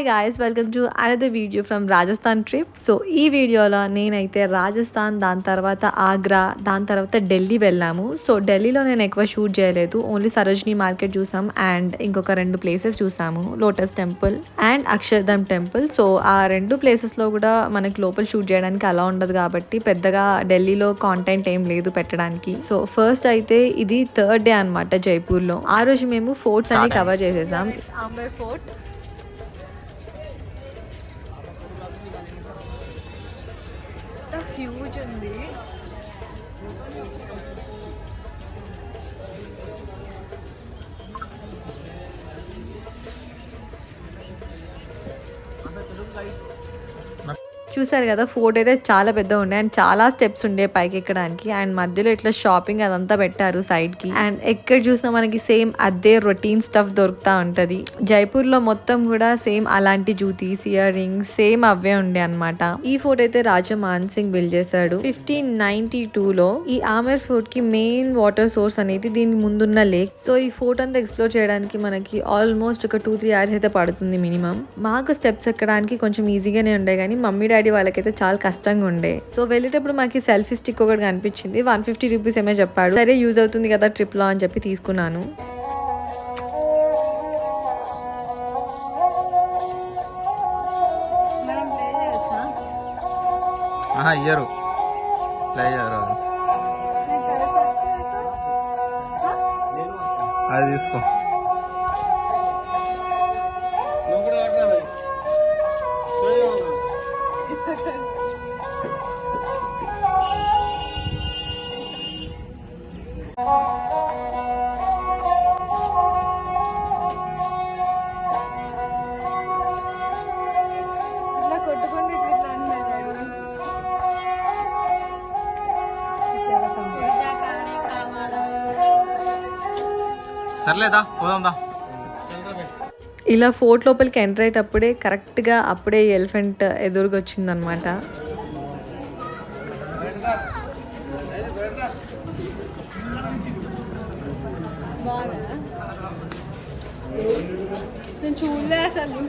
Hi guys welcome to another video from Rajasthan trip so ఈ వీడియోలో నేనైతే రాజస్థాన్ దాని తర్వాత ఆగ్రా దాని తర్వాత ఢిల్లీ వెళ్ళాము సో ఢిల్లీలో నేను ఎక్కువ షూట్ చేయలేదు ఓన్లీ సరోజినీ మార్కెట్ చూసాం అండ్ ఇంకొక రెండు ప్లేసెస్ చూసాము lotus temple and Akshardham temple so ఆ రెండు ప్లేసెస్లో కూడా మనకు లోపల షూట్ చేయడానికి అలా ఉండదు కాబట్టి పెద్దగా ఢిల్లీలో కాంటెంట్ ఏం లేదు పెట్టడానికి సో ఫస్ట్ అయితే ఇది థర్డ్ డే అనమాట జైపూర్లో ఆ రోజు మేము ఫోర్ట్స్ అన్ని కవర్ చేసేసాం అంబర్ ఫోర్ట్ చూసారు కదా ఫోర్ట్ అయితే చాలా పెద్ద ఉండే అండ్ చాలా స్టెప్స్ ఉండే పైకి ఎక్కడానికి అండ్ మధ్యలో ఇట్లా షాపింగ్ అదంతా పెట్టారు సైడ్ కి అండ్ ఎక్కడ చూసినా మనకి సేమ్ అదే రొటీన్ స్టఫ్ దొరుకుతా ఉంటది జైపూర్ లో మొత్తం కూడా సేమ్ అలాంటి జ్యూతిస్ ఇయర్ రింగ్స్ సేమ్ అవే ఉండే అనమాట ఈ ఫోర్ట్ అయితే రాజా సింగ్ బిల్డ్ చేశాడు ఫిఫ్టీన్ నైన్టీ టూ లో ఈ ఆమెర్ ఫోర్ట్ కి మెయిన్ వాటర్ సోర్స్ అనేది దీని ముందున్న లేక్ సో ఈ ఫోర్ట్ అంతా ఎక్స్ప్లోర్ చేయడానికి మనకి ఆల్మోస్ట్ ఒక టూ త్రీ అవర్స్ అయితే పడుతుంది మినిమం మాకు స్టెప్స్ ఎక్కడానికి కొంచెం ఈజీగానే ఉండే కానీ మమ్మీ డాడీ వాళ్ళకైతే చాలా కష్టంగా ఉండే సో వెళ్ళేటప్పుడు మాకు సెల్ఫీ స్టిక్ ఒకటి కనిపించింది వన్ ఫిఫ్టీ రూపీస్ ఏమో చెప్పాడు సరే యూజ్ అవుతుంది కదా ట్రిప్లో అని చెప్పి తీసుకున్నాను అది తీసుకో సర్లేదా ఇలా ఫోర్ట్ లోపలికి ఎంటర్ అయ్యేటప్పుడే కరెక్ట్గా అప్పుడే ఎలిఫెంట్ ఎదురుగా వచ్చిందనమాట నేను చూడలే అసలు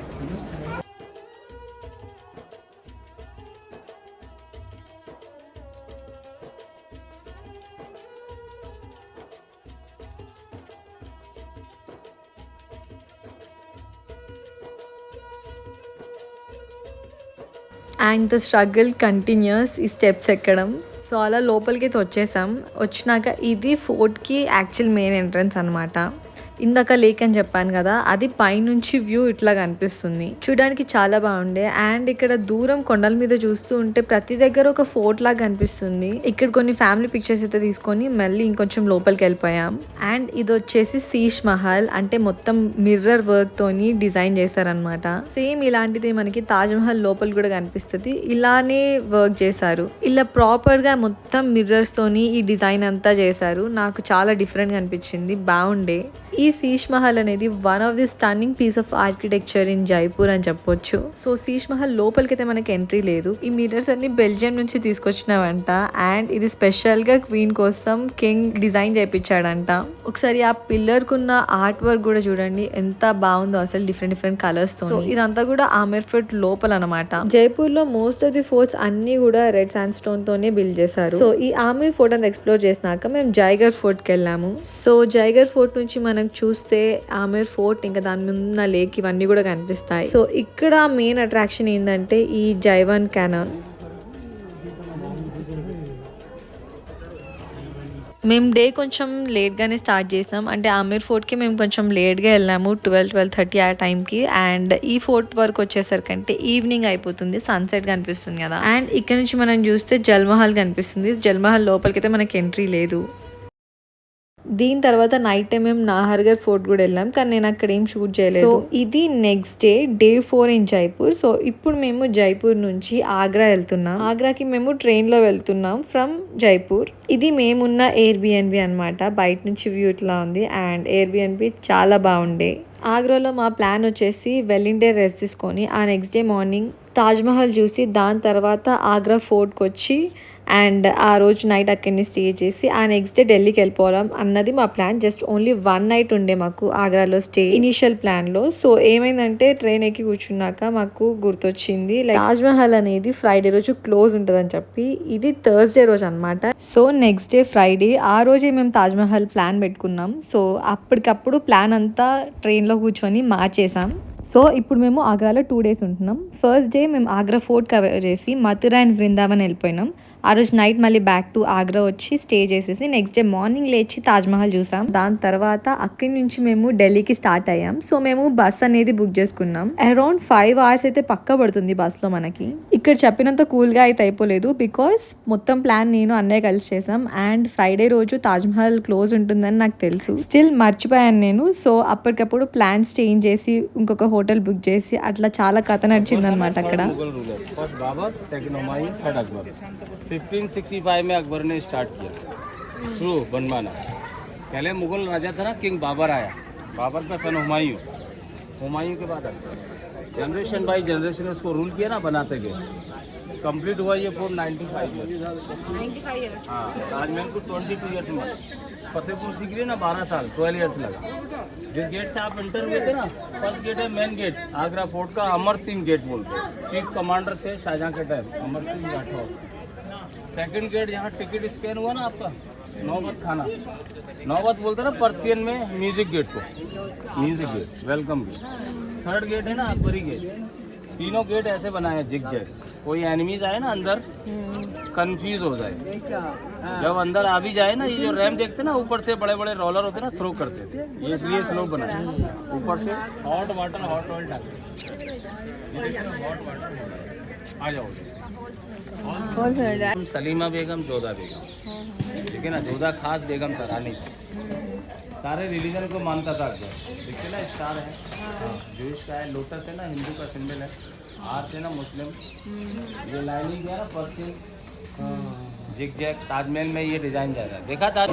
అండ్ ద స్ట్రగుల్ కంటిన్యూస్ ఈ స్టెప్స్ ఎక్కడం సో అలా లోపలికి వచ్చేసాం వచ్చినాక ఇది ఫోర్ట్కి యాక్చువల్ మెయిన్ ఎంట్రన్స్ అనమాట ఇందాక లేక్ అని చెప్పాను కదా అది పైనుంచి వ్యూ ఇట్లా కనిపిస్తుంది చూడడానికి చాలా బాగుండే అండ్ ఇక్కడ దూరం కొండల మీద చూస్తూ ఉంటే ప్రతి దగ్గర ఒక ఫోర్ట్ లాగా కనిపిస్తుంది ఇక్కడ కొన్ని ఫ్యామిలీ పిక్చర్స్ అయితే తీసుకొని మళ్ళీ ఇంకొంచెం లోపలికి వెళ్ళిపోయాం అండ్ ఇది వచ్చేసి శీష్ మహల్ అంటే మొత్తం మిర్రర్ వర్క్ తోని డిజైన్ చేశారనమాట సేమ్ ఇలాంటిది మనకి తాజ్ మహల్ లోపల కూడా కనిపిస్తుంది ఇలానే వర్క్ చేశారు ఇలా ప్రాపర్ గా మొత్తం మిర్రర్స్ తోని ఈ డిజైన్ అంతా చేశారు నాకు చాలా డిఫరెంట్ అనిపించింది బాగుండే ఈ శీష్ మహల్ అనేది one of the stunning piece of architecture in Jaipur అని చెప్పొచ్చు సో శీష్ మహల్ లోపలికైతే మనకి ఎంట్రీ లేదు ఈ మిర్రర్స్ అన్ని బెల్జియం నుంచి తీసుకొచ్చినవంట అండ్ ఇది స్పెషల్ గా క్వీన్ కోసం కింగ్ డిజైన్ చేయించాడంట ఒకసారి ఆ పిల్లర్ కున్న ఆర్ట్ వర్క్ కూడా చూడండి ఎంత బాగుందో అసలు డిఫరెంట్ డిఫరెంట్ కలర్స్ తో ఇదంతా కూడా ఆమెర్ ఫోర్ట్ లోపల అనమాట జైపూర్ లో మోస్ట్ ఆఫ్ ది ఫోర్ట్స్ అన్ని కూడా రెడ్ సాండ్ స్టోన్ తోనే బిల్డ్ చేశారు సో ఈ ఆమెర్ ఫోర్ట్ అంతా ఎక్స్ప్లోర్ చేసినాక మేము జైగర్ ఫోర్ట్ కి వెళ్ళాము సో జైగర్ ఫోర్ట్ నుంచి మనకు చూస్తే ఆమెర్ ఫోర్ట్ ఇంకా దాని ముందున్న లేక్ ఇవన్నీ కూడా కనిపిస్తాయి సో ఇక్కడ మెయిన్ అట్రాక్షన్ ఏంటంటే ఈ జైవన్ క్యానాన్ మేము డే కొంచెం లేట్గానే స్టార్ట్ చేసినాం అంటే ఆమీర్ ఫోర్ట్కి మేము కొంచెం లేట్గా వెళ్ళాము ట్వెల్వ్ ట్వెల్వ్ థర్టీ ఆ టైంకి అండ్ ఈ ఫోర్ట్ వరకు వచ్చేసరికి అంటే ఈవినింగ్ అయిపోతుంది సన్సెట్ కనిపిస్తుంది కదా అండ్ ఇక్కడ నుంచి మనం చూస్తే జల్మహల్ కనిపిస్తుంది జల్మహల్ లోపలికైతే మనకి ఎంట్రీ లేదు దీని తర్వాత నైట్ టైం మేము నాహర్గర్ ఫోర్ట్ కూడా వెళ్ళాం కానీ నేను అక్కడ ఏం షూట్ చేయలేదు సో ఇది next day day four in Jaipur so ఇప్పుడు మేము జైపూర్ నుంచి ఆగ్రా వెళ్తున్నాం ఆగ్రాకి మేము ట్రైన్లో వెళ్తున్నాం ఫ్రమ్ జైపూర్ ఇది మేమున్న ఎయిర్బిఎన్బి అనమాట బయట నుంచి వ్యూ ఇట్లా ఉంది అండ్ ఎయిర్బిఎన్బి చాలా బాగుండే ఆగ్రాలో మా ప్లాన్ వచ్చేసి డే రెస్ట్ తీసుకొని ఆ నెక్స్ట్ డే మార్నింగ్ తాజ్మహల్ చూసి దాని తర్వాత ఆగ్రా ఫోర్ట్కి వచ్చి అండ్ ఆ రోజు నైట్ అక్కడిని స్టే చేసి ఆ నెక్స్ట్ డే ఢిల్లీకి వెళ్ళిపోవడం అన్నది మా plan just only one night ఉండే మాకు ఆగ్రాలో స్టే ఇనీషియల్ ప్లాన్లో సో ఏమైందంటే ట్రైన్ ఎక్కి కూర్చున్నాక మాకు గుర్తొచ్చింది లైక్ తాజ్మహల్ అనేది ఫ్రైడే రోజు క్లోజ్ ఉంటుందని చెప్పి ఇది థర్స్డే రోజు అనమాట సో నెక్స్ట్ డే ఫ్రైడే ఆ రోజే మేము తాజ్మహల్ ప్లాన్ పెట్టుకున్నాం సో అప్పటికప్పుడు ప్లాన్ అంతా ట్రైన్లో కూర్చొని మార్చేసాం సో ఇప్పుడు మేము ఆగ్రాలో టూ డేస్ ఉంటున్నాం ఫస్ట్ డే మేము ఆగ్రా ఫోర్ట్ కవర్ చేసి మథుర అండ్ బృందావన్ వెళ్ళిపోయినాం ఆ రోజు నైట్ మళ్ళీ బ్యాక్ టు ఆగ్రా వచ్చి స్టే చేసేసి నెక్స్ట్ డే మార్నింగ్ లేచి తాజ్మహల్ చూసాం దాని తర్వాత అక్కడి నుంచి మేము ఢిల్లీకి స్టార్ట్ అయ్యాం సో మేము బస్ అనేది బుక్ చేసుకున్నాం అరౌండ్ ఫైవ్ అవర్స్ అయితే పక్క పడుతుంది లో మనకి ఇక్కడ చెప్పినంత కూల్గా అయితే అయిపోలేదు బికాస్ మొత్తం ప్లాన్ నేను అన్నయ్య కలిసి చేసాం అండ్ ఫ్రైడే రోజు తాజ్మహల్ క్లోజ్ ఉంటుందని నాకు తెలుసు స్టిల్ మర్చిపోయాను నేను సో అప్పటికప్పుడు ప్లాన్స్ చేంజ్ చేసి ఇంకొక హోటల్ బుక్ చేసి అట్లా చాలా కథ నడిచిందనమాట అక్కడ 1565 में अकबर ने स्टार्ट किया शुरू बनवाना पहले मुगल राजा था ना किंग बाबर आया बाबर का सन हुमायूं हुमायूं के बाद जनरेशन बाई जनरेशन उसको रूल किया ना बनाते गए कंप्लीट हुआ ये फोर नाइन्टी फाइव हाँ ताजमहल को ट्वेंटी टू ईयर्स में फतेहपुर सीकरी ना बारह साल ट्वेल्व ईयर्स लगा जिस गेट से आप एंटर हुए थे ना फर्स्ट गेट है मेन गेट आगरा फोर्ट का अमर सिंह गेट बोलते चीफ कमांडर थे शाहजहाँ के time Amar Singh Rathore second gate जहाँ टिकट स्कैन हुआ ना आपका नौबत खाना नौबत बोलते ना पर्सियन में म्यूजिक गेट को music gate welcome gate third gate है ना अकबरी गेट तीनों गेट ऐसे बनाए जिग जैग कोई एनिमीज आए ना अंदर कंफ्यूज हो जाए हाँ। जब अंदर आ भी जाए ना ये जो रैम देखते ना ऊपर से बड़े बड़े रोलर होते ना थ्रो करते थे ये इसलिए स्लो बनाए ऊपर से हॉट वाटर हॉट ऑयल डालते हॉट वाटर आ जाओ हम सलीमा बेगम जोधा बेगम ठीक है ना जोधा खास बेगम सरानी थी सारे रिलीजन को मानता था देखिए ना स्टार है जूस हाँ, का है लोटस है ना हिंदू का सिंबल है आज है ना मुस्लिम ये लाइनिंग गया ना पर्सिल जिक जैक ताजमहल में ये डिजाइन जा रहा है देखा था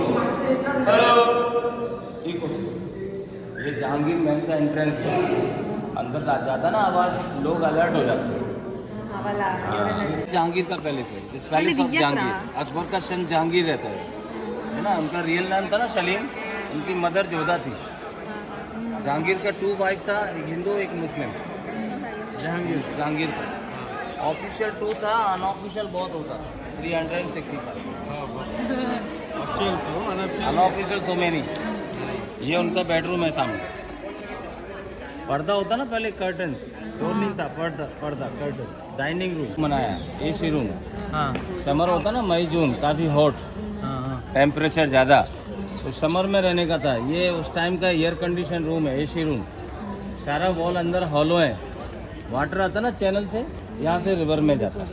ये जहांगीर महल का एंट्रेंस अंदर जाता ना आवाज़ लोग अलर्ट हो जाते हैं हाँ। वाला जहांगीर का पैलेस है जहांगीर अकबर का सन जहांगीर रहता है है ना उनका रियल नाम था ना सलीम उनकी मदर जोधा थी जहांगीर का टू वाइफ था एक हिंदू एक मुस्लिम जहांगीर जहांगीर का ऑफिशियल हाँ। टू था अनऑफिशियल बहुत होता three hundred and sixty five unofficial so many ये उनका बेडरूम है सामने पर्दा होता ना पहले कर्टन रूम नहीं था पर्दा पर्दा कर्टन डाइनिंग रूम बनाया ए सी रूम समर होता ना मई जून काफ़ी हॉट टेम्परेचर ज़्यादा तो समर में रहने का था ये उस टाइम का एयर कंडीशन रूम है ए सी रूम सारा वॉल अंदर हॉलो है वाटर आता ना चैनल से यहाँ से रिवर में जाता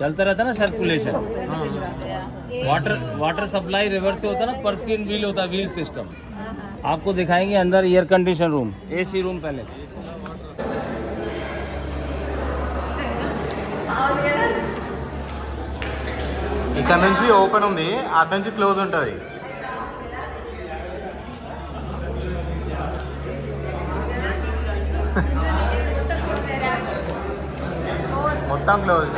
चलता रहता ना सर्कुलेशन हाँ वाटर वाटर सप्लाई रिवर से होता ना पर्सियन व्हील होता व्हील हाँ, सिस्टम हाँ। आपको दिखाएंगे अंदर air condition room AC room पहले ఇక్కడ నుంచి ఓపెన్ ఉంది అటు నుంచి క్లోజ్ ఉంటుంది మొత్తం క్లోజ్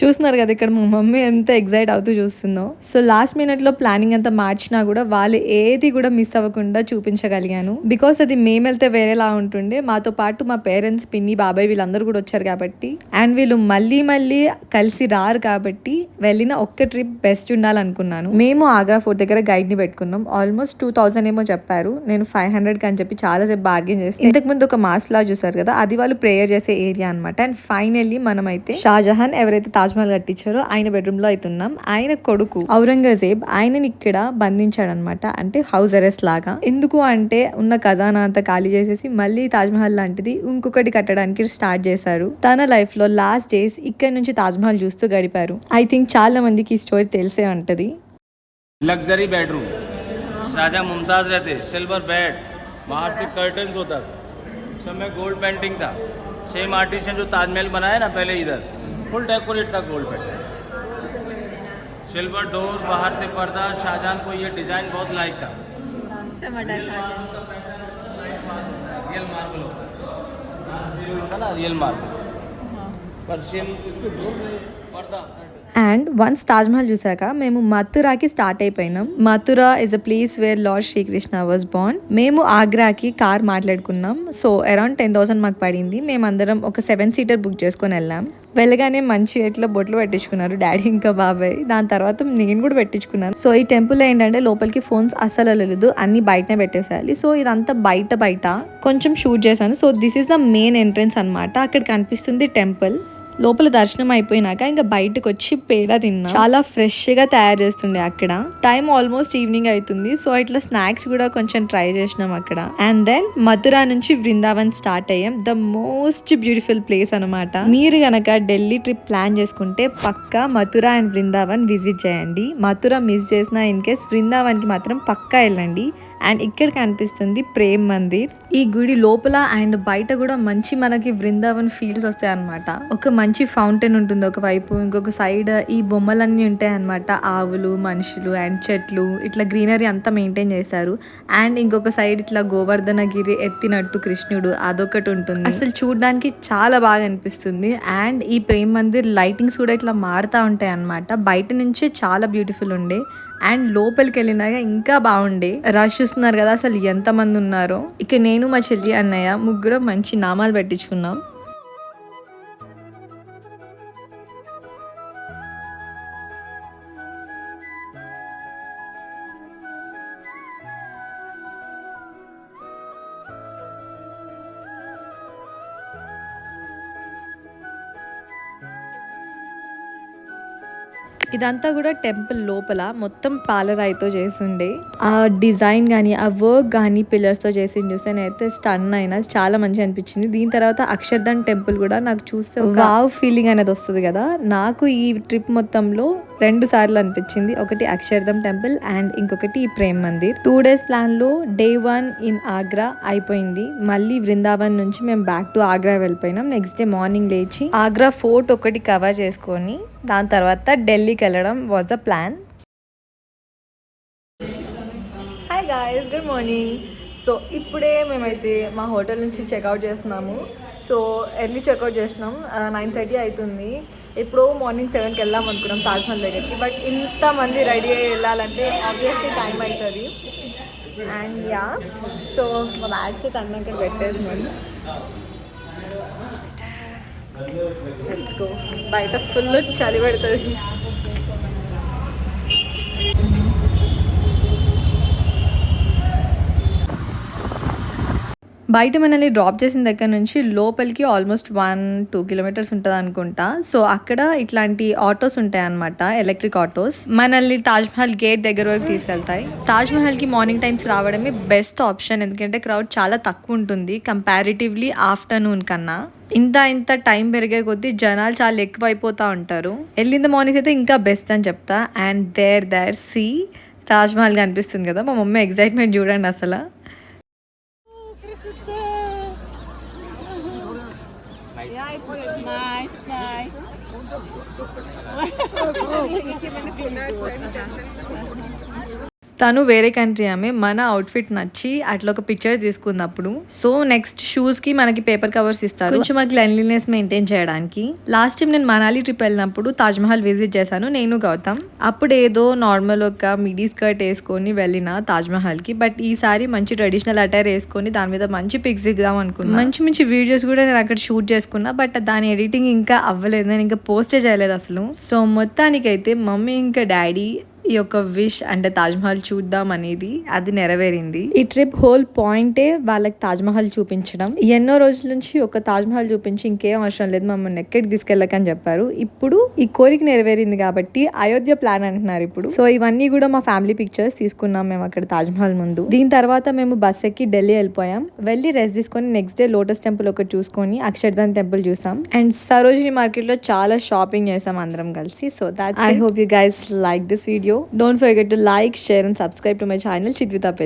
చూస్తున్నారు కదా ఇక్కడ మా మమ్మీ ఎంత ఎగ్జైట్ అవుతూ చూస్తుందో సో లాస్ట్ మినిట్లో ప్లానింగ్ అంతా మార్చినా కూడా వాళ్ళు ఏది కూడా మిస్ అవ్వకుండా చూపించగలిగాను బికాస్ అది మేము వెళ్తే వేరేలా ఉంటుండే మాతో పాటు మా పేరెంట్స్ పిన్ని బాబాయ్ వీళ్ళందరూ కూడా వచ్చారు కాబట్టి అండ్ వీళ్ళు మళ్ళీ మళ్ళీ కలిసి రారు కాబట్టి వెళ్ళిన ఒక్క ట్రిప్ బెస్ట్ ఉండాలనుకున్నాను మేము ఆగ్రా ఫోర్ట్ దగ్గర గైడ్ని పెట్టుకున్నాం ఆల్మోస్ట్ టూ థౌసండ్ ఏమో చెప్పారు నేను ఫైవ్ హండ్రెడ్ అని చెప్పి చాలాసేపు బార్గెన్ చేస్తే ఇంతకుముందు ఒక మాస్ లా చూసారు కదా అది వాళ్ళు ప్రేయర్ చేసే ఏరియా అనమాట అండ్ ఫైనల్లీ మనమైతే షాజహాన్ ఎవరైతే తాజ్మహల్ కట్టించారో ఆయన బెడ్రూమ్ లో అవుతున్నాం ఆయన కొడుకు ఔరంగజేబ్ ఆయనని ఇక్కడ బంధించాడనమాట అంటే హౌస్ అరెస్ట్ లాగా ఎందుకు అంటే ఉన్న ఖజానా అంతా ఖాళీ చేసేసి మళ్ళీ తాజ్మహల్ లాంటిది ఇంకొకటి కట్టడానికి స్టార్ట్ చేశారు తన లైఫ్ లో లాస్ట్ డేస్ ఇక్కడ నుంచి తాజ్మహల్ చూస్తూ గడిపారు ఐ థింక్ చాలా మందికి ఈ స్టోరీ తెలిసే ఉంటది लग्जरी बेडरूम शाहजहाँ मुमताज़ रहते सिल्वर बेड बाहर से कर्टन्स होता समय गोल्ड पेंटिंग था सेम आर्टिशन जो ताजमहल बनाया ना पहले इधर फुल डेकोरेट था गोल्ड पेंटिंग सिल्वर डोर बाहर से पर्दा शाहजहां को ये डिजाइन बहुत लाइक था रियल मार्बल होता ना रियल मार्बल पर्शियन इसको ढूंढ रहे पर्दा అండ్ వన్స్ తాజ్మహల్ చూసాక మేము మథురాకి స్టార్ట్ అయిపోయినాం Mathura is a place where lord Shri Krishna was born మేము ఆగ్రాకి కార్ మాట్లాడుకున్నాం సో అరౌండ్ టెన్ థౌసండ్ మాకు పడింది మేమందరం ఒక సెవెన్ సీటర్ బుక్ చేసుకొని వెళ్ళాం వెళ్ళగానే మంచి ఎట్లా బొట్లు పెట్టించుకున్నారు డాడీ ఇంకా బాబాయ్ దాని తర్వాత నేను కూడా పెట్టించుకున్నాను సో ఈ టెంపుల్ ఏంటంటే లోపలికి ఫోన్స్ అస్సలు వెళ్ళలేదు అన్ని బయటనే పెట్టేసేయాలి సో ఇదంతా బయట బయట కొంచెం షూట్ చేశాను so this is the main entrance అనమాట అక్కడ కనిపిస్తుంది టెంపుల్ లోపల దర్శనం అయిపోయినాక ఇంకా బయటకు వచ్చి పేడ తిన్నా చాలా ఫ్రెష్ గా తయారు చేస్తుండే అక్కడ టైం ఆల్మోస్ట్ ఈవినింగ్ అవుతుంది సో ఇట్లా స్నాక్స్ కూడా కొంచెం ట్రై చేసినాం అక్కడ అండ్ దెన్ మథురా నుంచి వృందావన్ స్టార్ట్ అయ్యాం ద మోస్ట్ బ్యూటిఫుల్ ప్లేస్ అనమాట మీరు గనక ఢిల్లీ ట్రిప్ ప్లాన్ చేసుకుంటే పక్కా మథురా అండ్ వృందావన్ విజిట్ చేయండి మథురా మిస్ చేసిన ఇన్ కేస్ కి మాత్రం పక్కా వెళ్ళండి అండ్ ఇక్కడ కనిపిస్తుంది ప్రేమ్ మందిర్ ఈ గుడి లోపల అండ్ బయట కూడా మంచి మనకి వృందావన్ ఫీల్స్ వస్తాయి అనమాట ఒక మంచి ఫౌంటైన్ ఉంటుంది ఒకవైపు ఇంకొక సైడ్ ఈ బొమ్మలన్నీ ఉంటాయి అనమాట ఆవులు మనుషులు అండ్ చెట్లు ఇట్లా గ్రీనరీ అంతా మెయింటైన్ చేశారు అండ్ ఇంకొక సైడ్ ఇట్లా గోవర్ధనగిరి ఎత్తినట్టు కృష్ణుడు అదొకటి ఉంటుంది అసలు చూడడానికి చాలా బాగా అనిపిస్తుంది అండ్ ఈ ప్రేమ్ మందిర్ లైటింగ్స్ కూడా ఇట్లా మారుతూ ఉంటాయి అనమాట బయట నుంచే చాలా బ్యూటిఫుల్ ఉండే అండ్ లోపలికి వెళ్ళినాక ఇంకా బాగుండే రష్ చూస్తున్నారు కదా అసలు ఎంతమంది ఉన్నారో ఇక నేను మా చెల్లి అన్నయ్య ముగ్గురం మంచి నామాలు పెట్టించుకున్నాం ఇదంతా కూడా టెంపుల్ లోపల మొత్తం పాలరాయితో చేసిండే ఆ డిజైన్ కానీ ఆ వర్క్ కానీ పిల్లర్స్తో చేసి చూస్తే నేనైతే స్టన్ అయినా చాలా మంచి అనిపించింది దీని తర్వాత అక్షర్ధన్ టెంపుల్ కూడా నాకు చూస్తే వావ్ ఫీలింగ్ అనేది వస్తుంది కదా నాకు ఈ ట్రిప్ మొత్తంలో రెండు సార్లు అనిపించింది ఒకటి అక్షర్ధం టెంపుల్ అండ్ ఇంకొకటి ఈ ప్రేమ్ మందిర్ టూ డేస్ ప్లాన్లో డే వన్ ఇన్ ఆగ్రా అయిపోయింది మళ్ళీ వృందావన్ నుంచి మేము బ్యాక్ టు ఆగ్రా వెళ్ళిపోయినాం నెక్స్ట్ డే మార్నింగ్ లేచి ఆగ్రా ఫోర్ట్ ఒకటి కవర్ చేసుకొని దాని తర్వాత ఢిల్లీకి వెళ్ళడం was the plan hi guys good morning so ఇప్పుడే మేమైతే మా హోటల్ నుంచి చెక్అవుట్ చేస్తున్నాము సో ఎర్లీ చెక్అవుట్ చేసినాం నైన్ థర్టీ అవుతుంది ఇప్పుడు మార్నింగ్ సెవెన్కి వెళ్దాం అనుకున్నాం తాజ్మహల్ దగ్గరికి బట్ ఇంతమంది రెడీ అయ్యి వెళ్ళాలంటే ఆబ్వియస్లీ టైం అవుతుంది అండ్ యా సో మా బ్యాగ్స్ తను అక్కడ పెట్టేసినాను బయట ఫుల్ చలి పెడుతుంది బయట మనల్ని డ్రాప్ చేసిన దగ్గర నుంచి లోపలికి ఆల్మోస్ట్ వన్ టూ కిలోమీటర్స్ ఉంటుంది అనుకుంటా సో అక్కడ ఇట్లాంటి ఆటోస్ ఉంటాయి అనమాట ఎలక్ట్రిక్ ఆటోస్ మనల్ని తాజ్మహల్ గేట్ దగ్గర వరకు తీసుకెళ్తాయి తాజ్మహల్కి మార్నింగ్ టైమ్స్ రావడమే బెస్ట్ ఆప్షన్ ఎందుకంటే క్రౌడ్ చాలా తక్కువ ఉంటుంది కంపారిటివ్లీ ఆఫ్టర్నూన్ కన్నా ఇంత ఇంత టైం పెరిగే కొద్దీ జనాలు చాలా ఎక్కువ అయిపోతూ ఉంటారు వెళ్ళింది మార్నింగ్ అయితే ఇంకా బెస్ట్ అని చెప్తా and there there see Taj Mahal కనిపిస్తుంది కదా మా మమ్మీ ఎగ్జైట్మెంట్ చూడండి అసలు Sana... తను వేరే కంట్రీ ఆమె మన అవుట్ఫిట్ నచ్చి అట్లా ఒక పిక్చర్ తీసుకున్నప్పుడు సో నెక్స్ట్ షూస్ కి మనకి పేపర్ కవర్స్ ఇస్తారు కొంచెం మా క్లెన్లీనెస్ మెయింటైన్ చేయడానికి లాస్ట్ టైం నేను మనాలి ట్రిప్ వెళ్ళినప్పుడు తాజ్ మహల్ విజిట్ చేశాను నేను గౌతమ్ అప్పుడు ఏదో నార్మల్ ఒక మిడీ స్కర్ట్ వేసుకొని వెళ్ళిన తాజ్ మహల్ కి బట్ ఈసారి మంచి ట్రెడిషనల్ అటైర్ వేసుకొని దాని మీద మంచి పిక్స్ ఇద్దాం అనుకున్నాను మంచి మంచి వీడియోస్ కూడా నేను అక్కడ షూట్ చేసుకున్నా బట్ దాని ఎడిటింగ్ ఇంకా అవ్వలేదు నేను ఇంకా పోస్టే చేయలేదు అసలు సో మొత్తానికైతే మమ్మీ ఇంకా డాడీ ఈ యొక్క విష్ అంటే తాజ్మహల్ చూద్దాం అనేది అది నెరవేరింది ఈ ట్రిప్ హోల్ పాయింటే వాళ్ళకి తాజ్మహల్ చూపించడం ఎన్నో రోజుల నుంచి ఒక తాజ్మహల్ చూపించి ఇంకేం అవసరం లేదు మమ్మల్ని ఎక్కడికి తీసుకెళ్ళకని చెప్పారు ఇప్పుడు ఈ కోరిక నెరవేరింది కాబట్టి అయోధ్య ప్లాన్ అంటున్నారు ఇప్పుడు సో ఇవన్నీ కూడా మా ఫ్యామిలీ పిక్చర్స్ తీసుకున్నాం మేము అక్కడ తాజ్మహల్ ముందు దీని తర్వాత మేము బస్ ఎక్కి ఢిల్లీ వెళ్ళిపోయాం వెళ్ళి రెస్ట్ తీసుకొని నెక్స్ట్ డే లోటస్ టెంపుల్ ఒకటి చూసుకొని అక్షర్ధాన్ టెంపుల్ చూసాం అండ్ సరోజిని మార్కెట్ లో చాలా షాపింగ్ చేసాం అందరం కలిసి so that I hope you guys like this video Don't forget to like, share and subscribe to my channel Chidvita Pet.